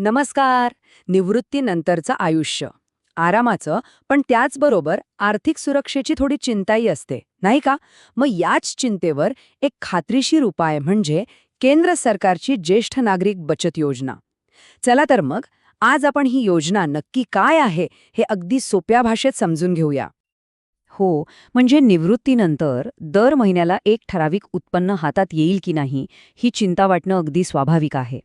नमस्कार. निवृत्तीनंतरचं आयुष्य. आरामाचं पण त्याचबरोबर आर्थिक सुरक्षेची थोडी चिंताही असते नाही का? मग याच चिंतेवर एक खात्रीशीर उपाय म्हणजे केंद्र सरकारची ज्येष्ठ नागरिक बचत योजना. चला तर मग आज आपण ही योजना नक्की काय आहे हे अगदी सोप्या भाषेत समजून घेऊया. हो म्हणजे निवृत्तीनंतर दर महिन्याला एक ठराविक उत्पन्न हातात येईल की नाही ही चिंता वाटणं अगदी स्वाभाविक आहे.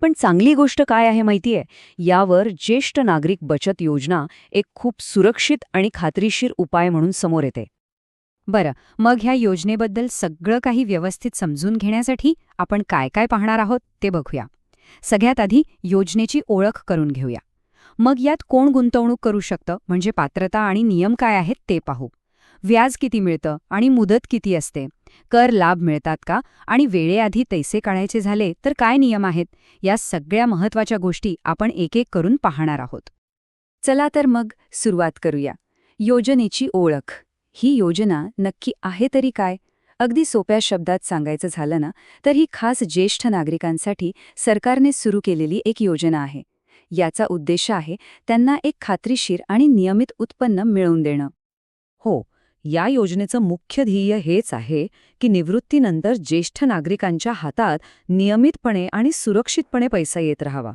पण चांगली गोष्ट काय आहे माहितीये? यावर ज्येष्ठ नागरिक बचत योजना एक खूप सुरक्षित आणि खात्रीशीर उपाय म्हणून समोर येते. बरं मग ह्या योजनेबद्दल सगळं काही व्यवस्थित समजून घेण्यासाठी आपण काय काय पाहणार आहोत ते बघूया. सगळ्यात आधी योजनेची ओळख करून घेऊया. मग यात कोण गुंतवणूक करू शकतं? म्हणजे पात्रता आणि नियम काय आहेत ते पाहू. व्याज किती मिळतं आणि मुदत किती असते? कर लाभ मिळतात का? आणि वेळेआधी पैसे काढायचे झाले तर काय नियम आहेत? या सगळ्या महत्त्वाच्या गोष्टी आपण एक एक करून पाहणार आहोत. चला तर मग सुरुवात करूया. योजनेची ओळख. ही योजना नक्की आहे तरी काय? अगदी सोप्या शब्दात सांगायचं झालं ना तर ही खास ज्येष्ठ नागरिकांसाठी सरकारने सुरू केलेली एक योजना आहे. याचा उद्देश आहे त्यांना एक खात्रीशीर आणि नियमित उत्पन्न मिळवून देणं. हो या योजनेचं मुख्य ध्येय हेच आहे की निवृत्तीनंतर ज्येष्ठ नागरिकांच्या हातात नियमितपणे आणि सुरक्षितपणे पैसा येत राहावा.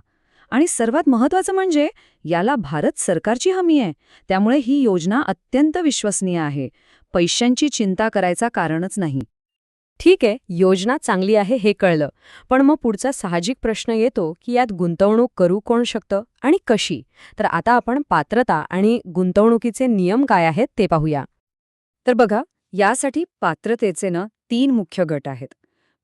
आणि सर्वात महत्त्वाचं म्हणजे याला भारत सरकारची हमी आहे. त्यामुळे ही योजना अत्यंत विश्वसनीय आहे. पैशांची चिंता करायचा कारणच नाही. ठीक आहे योजना चांगली आहे हे कळलं. पण मग पुढचा साहजिक प्रश्न येतो की यात गुंतवणूक करू कोण शकतं आणि कशी? तर आता आपण पात्रता आणि गुंतवणुकीचे नियम काय आहेत ते पाहूया. तर बघा यासाठी पात्रतेचे ना तीन मुख्य गट आहेत.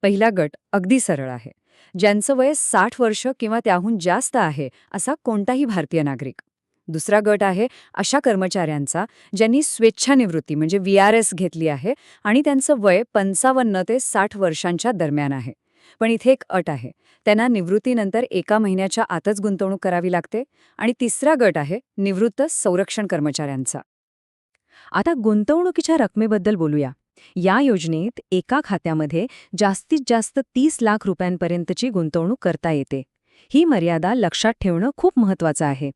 पहिला गट अगदी सरळ आहे. ज्यांचं वय साठ वर्ष किंवा त्याहून जास्त आहे असा कोणताही भारतीय नागरिक. दुसरा गट आहे अशा कर्मचाऱ्यांचा ज्यांनी स्वेच्छानिवृत्ती म्हणजे व्ही आर एस घेतली आहे आणि त्यांचं वय पंचावन्न ते साठ वर्षांच्या दरम्यान आहे. पण इथे एक अट आहे. त्यांना निवृत्तीनंतर एका महिन्याच्या आतच गुंतवणूक करावी लागते आणि तिसरा गट आहे निवृत्त संरक्षण कर्मचाऱ्यांचा. आता गुंतवणुकीच्या रकमेबद्दल बोलूया. या योजनेत एका खात्यामध्ये जास्तीत जास्त तीस लाख रुपयांपर्यंतची गुंतवणूक करता येते. ही मर्यादा लक्षात ठेवणं खूप महत्वाचं आहे.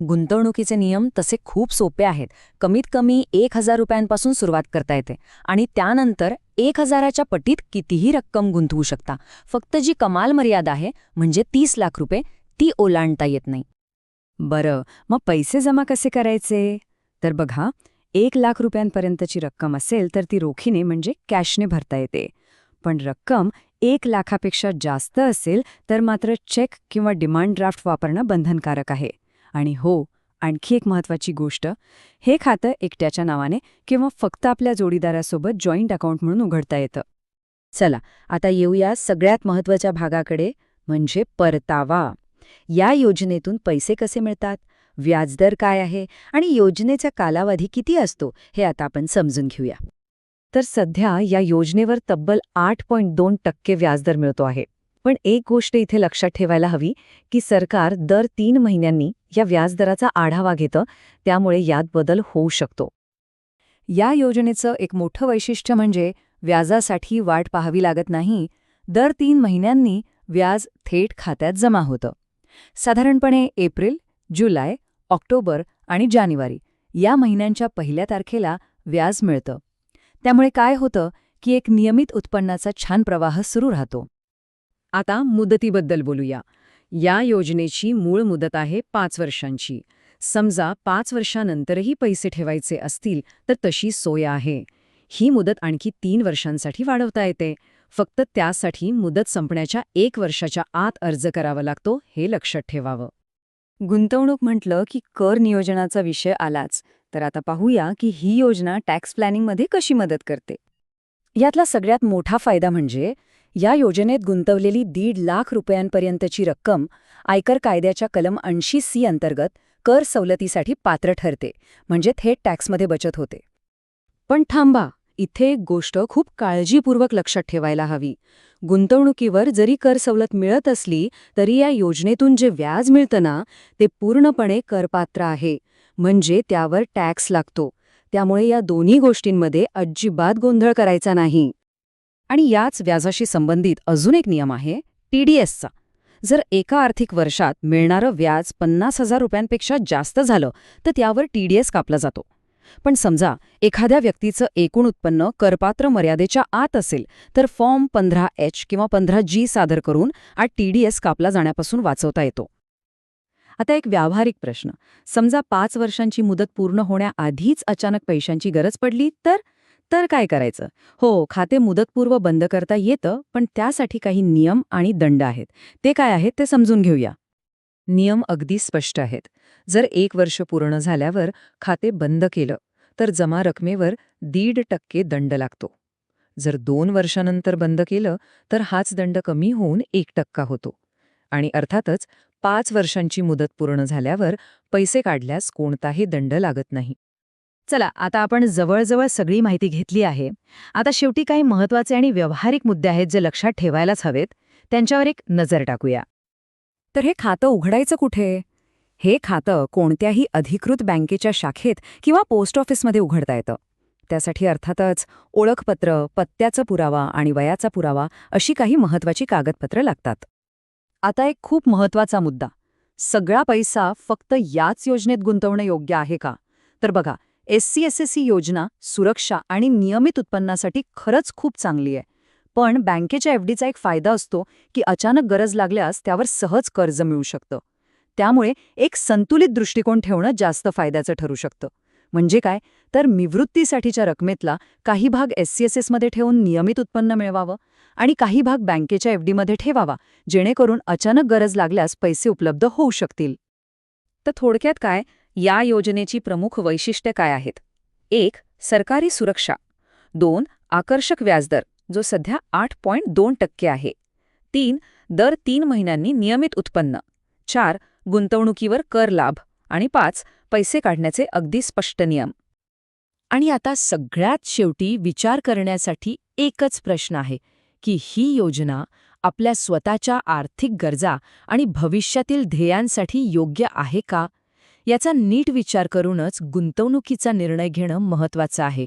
गुंतवणुकीचे नियम तसे खूप सोपे आहेत. कमीत कमी एक हजार रुपयांपासून सुरुवात करता येते आणि त्यानंतर एक हजाराच्या पटीत कितीही रक्कम गुंतवू शकता. फक्त जी कमाल मर्यादा आहे म्हणजे तीस लाख रुपये ती ओलांडता येत नाही. बरं मग पैसे जमा कसे करायचे? तर बघा एक लाख रुपयांपर्यंतची रक्कम असेल तर ती रोखीने म्हणजे कॅशने भरता येते. पण रक्कम एक लाखापेक्षा जास्त असेल तर मात्र चेक किंवा डिमांड ड्राफ्ट वापरणं बंधनकारक आहे. आणि हो आणखी एक महत्वाची गोष्ट हे खातं एकट्याच्या नावाने किंवा फक्त आपल्या जोडीदारासोबत जॉईंट अकाउंट म्हणून उघडता येतं. चला आता येऊया सगळ्यात महत्त्वाच्या भागाकडे म्हणजे परतावा. या योजनेतून पैसे कसे मिळतात? व्याजदर काय आहे आणि योजनेचा कालावधी किती असतो हे आता आपण समजून घेऊया. तर सध्या या योजनेवर तब्बल आठ पॉईंट दोन टक्के व्याजदर मिळतो आहे. पण एक गोष्ट इथे लक्षात ठेवायला हवी की सरकार दर तीन महिन्यांनी या व्याजदराचा आढावा घेतं त्यामुळे यात बदल होऊ शकतो. या योजनेचं एक मोठं वैशिष्ट्य म्हणजे व्याजासाठी वाट पाहावी लागत नाही दर तीन महिन्यांनी व्याज थेट खात्यात जमा होतं. साधारणपणे एप्रिल जुलै ऑक्टोबर आणि जानेवारी या महिन्यांच्या पहिल्या तारखेला व्याज मिळतं. त्यामुळे काय होतं की एक नियमित उत्पन्नाचा छान प्रवाह सुरू राहतो. आता मुदतीबद्दल बोलूया. या योजनेची मूळ मुदत आहे पाच वर्षांची. समजा पाच वर्षानंतरही पैसे ठेवायचे असतील तर तशी सोय आहे. ही मुदत आणखी तीन वर्षांसाठी वाढवता येते. फक्त त्यासाठी मुदत संपण्याच्या एक वर्षाच्या आत अर्ज करावा लागतो हे लक्षात ठेवावं. गुंतवणूक म्हटलं की कर नियोजनाचा विषय आलाच. तर आता पाहूया की ही योजना टॅक्स प्लॅनिंगमध्ये कशी मदत करते. यातला सगळ्यात मोठा फायदा म्हणजे या योजनेत गुंतवलेली दीड लाख रुपयांपर्यंतची रक्कम आयकर कायद्याच्या कलम ऐंशी सी अंतर्गत कर सवलतीसाठी पात्र ठरते. म्हणजे थेट टॅक्समध्ये बचत होते. पण थांबा. इथे एक गोष्ट खूप काळजीपूर्वक लक्षात ठेवायला हवी. गुंतवणुकीवर जरी कर सवलत मिळत असली तरी या योजनेतून जे व्याज मिळतं ना ते पूर्णपणे करपात्र आहे. म्हणजे त्यावर टॅक्स लागतो. त्यामुळे या दोन्ही गोष्टींमध्ये अजिबात गोंधळ करायचा नाही. आणि याच व्याजाशी संबंधित अजून एक नियम आहे टीडीएसचा जर एका आर्थिक वर्षात मिळणारं व्याज पन्नास हजार रुपयांपेक्षा जास्त झालं तर त्यावर टीडीएस कापला जातो. पण समजा एखाद्या व्यक्तीचं एकूण उत्पन्न करपात्र मर्यादेच्या आत असेल तर फॉर्म पंधरा एच किंवा पंधरा जी सादर करून आत टीडीएस कापला जाण्यापासून वाचवता येतो. आता एक व्यावहारिक प्रश्न. समजा पाच वर्षांची मुदत पूर्ण होण्याआधीच अचानक पैशांची गरज पडली तर? तर काय करायचं? हो खाते मुदतपूर्व बंद करता येतं पण त्यासाठी काही नियम आणि दंड आहेत. ते काय आहेत ते समजून घेऊया. नियम अगदी स्पष्ट आहेत. जर एक वर्ष पूर्ण झाल्यावर खाते बंद केलं तर जमा रकमेवर दीड टक्के दंड लागतो. जर दोन वर्षानंतर बंद केलं तर हाच दंड कमी होऊन एक टक्का होतो. आणि अर्थातच पाच वर्षांची मुदत पूर्ण झाल्यावर पैसे काढल्यास कोणताही दंड लागत नाही. चला आता आपण जवळजवळ सगळी माहिती घेतली आहे. आता शेवटी काही महत्त्वाचे आणि व्यावहारिक मुद्दे आहेत जे लक्षात ठेवायलाच हवेत. त्यांच्यावर एक नजर टाकूया. तर हे खातं उघडायचं कुठे? हे खातं कोणत्याही अधिकृत बँकेच्या शाखेत किंवा पोस्ट ऑफिसमध्ये उघडता येतं. त्यासाठी अर्थातच ओळखपत्र पत्त्याचा पुरावा आणि वयाचा पुरावा अशी काही महत्वाची कागदपत्रं लागतात. आता एक खूप महत्त्वाचा मुद्दा. सगळा पैसा फक्त याच योजनेत गुंतवणं योग्य आहे का? तर बघा S C S S C योजना सुरक्षा आणि नियमित उत्पन्नासाठी खरंच खूप चांगली आहे. पण बँकेच्या एफडीचा एक फायदा असतो की अचानक गरज लागल्यास त्यावर सहज कर्ज मिळू शकतं. त्यामुळे एक संतुलित दृष्टिकोन ठेवणं जास्त फायद्याचं ठरू शकतं. म्हणजे काय? तर निवृत्तीसाठीच्या रकमेतला काही भाग एस सी ठेवून नियमित उत्पन्न मिळवावं आणि काही भाग बँकेच्या एफडीमध्ये ठेवावा जेणेकरून अचानक गरज लागल्यास पैसे उपलब्ध होऊ शकतील. तर थोडक्यात काय? या योजनेची प्रमुख वैशिष्ट्ये काय आहेत? एक सरकारी सुरक्षा. दोन आकर्षक व्याजदर. जो सध्या आठ पॉईंट दोन टक्के आहे. तीन दर तीन महिन्यांनी नियमित उत्पन्न. चार गुंतवणुकीवर कर लाभ. आणि पाच पैसे काढण्याचे अगदी स्पष्ट नियम. आणि आता सगळ्यात शेवटी विचार करण्यासाठी एकच प्रश्न आहे की ही योजना आपल्या स्वतःच्या आर्थिक गरजा आणि भविष्यातील ध्येयांसाठी योग्य आहे का? याचा नीट विचार करूनच गुंतवणुकीचा निर्णय घेणं महत्वाचं आहे.